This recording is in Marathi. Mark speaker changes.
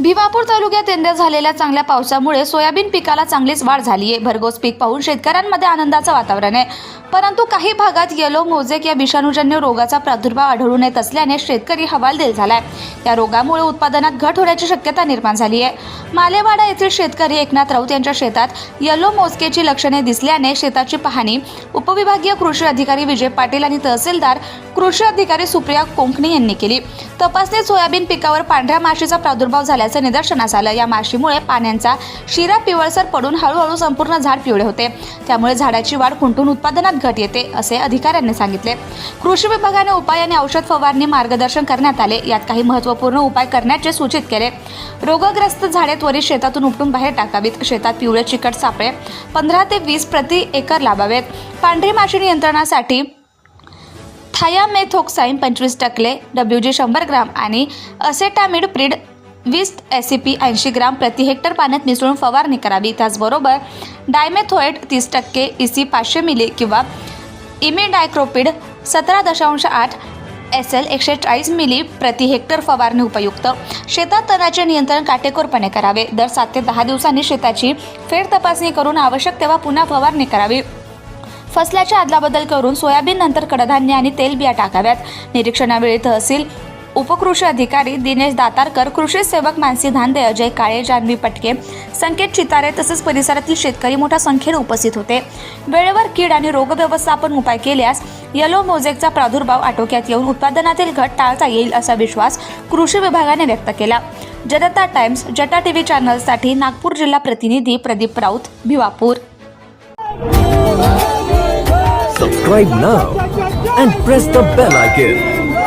Speaker 1: भिवापूर तालुक्यात यंदा झालेल्या चांगल्या पावसामुळे सोयाबीन पिकाला चांगलीच वाढ झाली आहे भरघोस पीक पाहून शेतकऱ्यांमध्ये आनंदाचं वातावरण आहे. परंतु काही भागात येलो मोजेक या विषाणूजन्य रोगाचा प्रादुर्भाव आढळून येत असल्याने शेतकरी हवालदिल झालाय. या रोगामुळे उत्पादनात घट होण्याची शक्यता निर्माण झाली आहे मालेवाडा येथील शेतकरी एकनाथ राऊत यांच्या शेतात येलो मोजकेची लक्षणे दिसल्याने शेताची पाहणी उपविभागीय कृषी अधिकारी विजय पाटील आणि तहसीलदार कृषी अधिकारी सुप्रिया कोंकणे यांनी केली. तपासणीत सोयाबीन पिकावर पांढऱ्या माशीचा प्रादुर्भाव झाला झाल्याचं निदर्शनास आलं. या माशीमुळे पाण्याचा शिरा पिवळसर पडून हळूहळू संपूर्ण झाड पिवळे होते. त्यामुळे झाडाची वाढ खुंटून उत्पादनात घट येते असे अधिकाऱ्यांनी सांगितले. कृषी विभागाने उपाय आणि औषध फवारणी मार्गदर्शन करण्यात आले. यात काही महत्त्वपूर्ण उपाय करण्याचे सूचित केले. रोगग्रस्त झाडे त्वरित शेतातून उपटून बाहेर टाकावीत. शेतात पिवळे चिकट सापळे पंधरा ते वीस प्रति एकर लावावेत. पांढरी माशी नियंत्रणासाठी थायामेथोक्साईन पंचवीस टक्के डब्ल्यू जी शंभर ग्राम आणि असेटामिड प्रीड वीस एस सी पी ऐंशी ग्राम प्रति हेक्टर पाण्यात मिसळून फवारणी करावी. त्याचबरोबर डायमेथोएट तीस टक्के इसी पाचशे मिली किंवा इमिडायक्रोपिड सतरा दशांश आठ एस एल एकशे चाळीस मिली प्रति हेक्टर फवारणी उपयुक्त. शेतात तणाचे नियंत्रण काटेकोरपणे करावे. दर सात ते दहा दिवसांनी शेताची फेर तपासणी करून आवश्यक तेव्हा पुन्हा फवारणी करावी. फसल्याच्या अदलाबदल करून सोयाबीन नंतर कडधान्य आणि तेलबिया टाकाव्यात. निरीक्षणावेळी तहसील उपकृषी अधिकारी दिनेश दातारकर कृषी सेवक मानसी धांदे अजय काळे जान्हवी पटके संकेत चितारे तसेच परिसरातील शेतकरी मोठ्या संख्येने उपस्थित होते. वेळेवर कीड आणि रोग व्यवस्थापन उपाय केल्यास येलो मोजेकचा प्रादुर्भाव आटोक्यात येऊन उत्पादनातील घट टाळता येईल असा विश्वास कृषी विभागाने व्यक्त केला. जनता टाइम्स जटा टीव्ही चॅनलसाठी नागपूर जिल्हा प्रतिनिधी Pradeep Raut Bhiwapur.
Speaker 2: Subscribe now and press the bell icon.